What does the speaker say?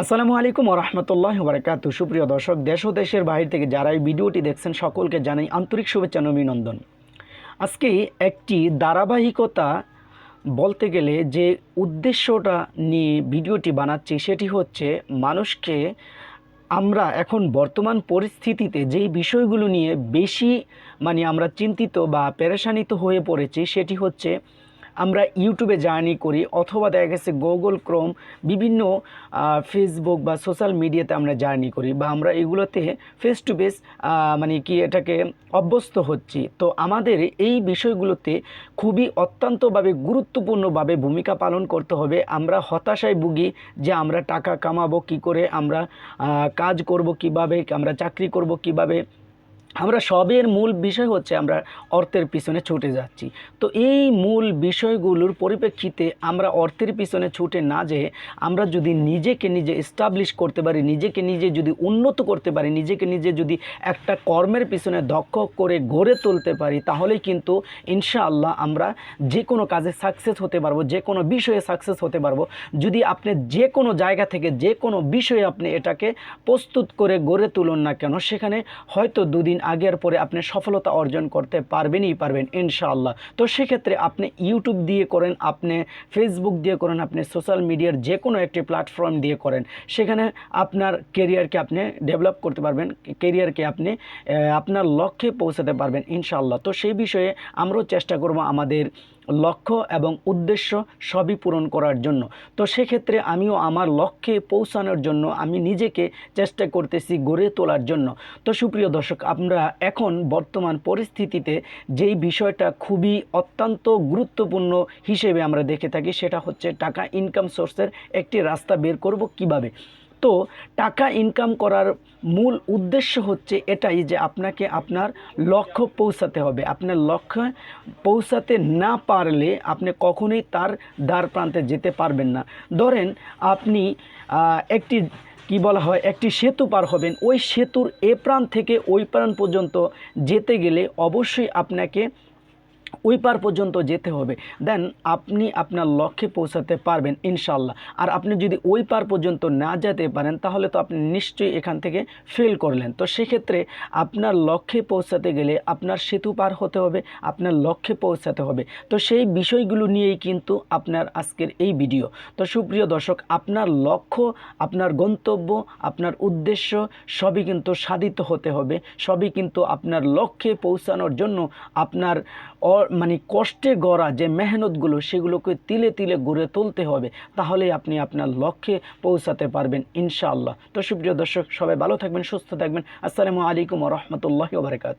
আসসালামু আলাইকুম রহমতুল্লাহ বারকাত সুপ্রিয় দর্শক, দেশ ও দেশের বাইরে থেকে যারা এই ভিডিওটি দেখছেন, সকলকে জানাই আন্তরিক শুভেচ্ছা অভিনন্দন। আজকে একটি ধারাবাহিকতা বলতে গেলে যে উদ্দেশ্যটা নিয়ে ভিডিওটি বানাচ্ছি সেটি হচ্ছে মানুষকে আমরা এখন বর্তমান পরিস্থিতিতে যেই বিষয়গুলো নিয়ে বেশি মানে আমরা চিন্তিত বা পেরেশানিত হয়ে পড়েছি সেটি হচ্ছে আমরা ইউটিউবে জার্নি করি অথবা দেখা গেছে গুগল, ক্রোম বিভিন্ন ফেসবুক বা সোশ্যাল মিডিয়াতে আমরা জার্নি করি বা আমরা এগুলোতে ফেস টু ফেস মানে কি এটাকে অভ্যস্ত হচ্ছি। তো আমাদের এই বিষয়গুলোতে খুবই অত্যন্তভাবে গুরুত্বপূর্ণভাবে ভূমিকা পালন করতে হবে। আমরা হতাশায় ভুগি যে আমরা টাকা কামাবো কি করে, আমরা কাজ করব কীভাবে, আমরা চাকরি করব কীভাবে আমরা সবের মূল বিষয় হচ্ছে আমরা অর্থের পিছনে ছুটে যাচ্ছি। তো এই মূল বিষয়গুলোর পরিপ্রেক্ষিতে আমরা অর্থের পিছনে ছুটে না যেয়ে আমরা যদি নিজেকে নিজে এস্টাবলিশ করতে পারি, নিজেকে নিজে যদি উন্নত করতে পারি, নিজেকে নিজে যদি একটা কর্মের পিছনে দক্ষ করে গড়ে তুলতে পারি, তাহলেই কিন্তু ইনশাআল্লাহ আমরা যে কোনো কাজে সাকসেস হতে পারব যে কোনো বিষয়ে সাকসেস হতে পারব। যদি আপনি যে কোনো জায়গা থেকে যে কোনো বিষয়ে আপনি এটাকে প্রস্তুত করে গড়ে তুলুন না কেন, সেখানে হয়তো দুদিন আগের পরে আপনি সফলতা অর্জন করতে পারবেনই পারবেন, ইনশাআল্লাহ। তো সেক্ষেত্রে আপনি ইউটিউব দিয়ে করেন, আপনি ফেসবুক দিয়ে করেন, আপনি সোশ্যাল মিডিয়ার যে কোনো একটি প্ল্যাটফর্ম দিয়ে করেন, সেখানে আপনার কেরিয়ারকে আপনি ডেভেলপ করতে পারবেন কেরিয়ারকে আপনি আপনার লক্ষ্যে পৌঁছাতে পারবেন, ইনশাআল্লাহ। তো সেই বিষয়ে আমরাও চেষ্টা করব আমাদের লক্ষ্য এবং উদ্দেশ্য সবই পূরণ করার জন্য। তো সেক্ষেত্রে আমিও আমার লক্ষ্যে পৌঁছানোর জন্য আমি নিজেকে চেষ্টা করতেছি গড়ে তোলার জন্য। তো সুপ্রিয় দর্শক, আমরা এখন বর্তমান পরিস্থিতিতে যেই বিষয়টা খুবই অত্যন্ত গুরুত্বপূর্ণ হিসেবে আমরা দেখে থাকি সেটা হচ্ছে টাকা ইনকাম সোর্সের একটি রাস্তা বের করব কীভাবে? তো টাকা ইনকাম করার মূল উদ্দেশ্য হচ্ছে এটাই যে আপনাকে আপনার লক্ষ্য পৌঁছাতে হবে। আপনার লক্ষ্য পৌঁছাতে না পারলে আপনি কখনোই তার দ্বার প্রান্তে যেতে পারবেন না। ধরেন আপনি একটি কি বলা হয়, একটি সেতু পার হবেন। ওই সেতুর এ প্রান্ত থেকে ওই প্রান্ত পর্যন্ত যেতে গেলে অবশ্যই আপনাকে ওই পার পর্যন্ত যেতে হবে। দেন আপনি আপনার লক্ষ্যে পৌঁছাতে পারবেন ইনশাল্লাহ আর আপনি যদি ওই পার পর্যন্ত না যেতে পারেন, তাহলে তো আপনি নিশ্চয়ই এখান থেকে ফেল করলেন। তো সেক্ষেত্রে আপনার লক্ষ্যে পৌঁছাতে গেলে আপনার সেতু পার হতে হবে, আপনার লক্ষ্যে পৌঁছাতে হবে। তো সেই বিষয়গুলো নিয়েই কিন্তু আপনার আজকের এই ভিডিও। তো সুপ্রিয় দর্শক, আপনার লক্ষ্য, আপনার গন্তব্য, আপনার উদ্দেশ্য, সবই কিন্তু সাধিত হতে হবে। সবই কিন্তু আপনার লক্ষ্যে পৌঁছানোর জন্য আপনার অ- মানে কষ্টে গড়া যে মেহনতগুলো সেগুলোকে তিলে তিলে গড়ে তুলতে হবে তাহলে আপনি আপনার লক্ষ্যে পৌঁছাতে পারবেন ইনশাআল্লাহ। তো সুপ্রিয় দর্শক, সবাই ভালো থাকবেন, সুস্থ থাকবেন। আসসালামু আলাইকুম রহমতুল্লাহ বারকাত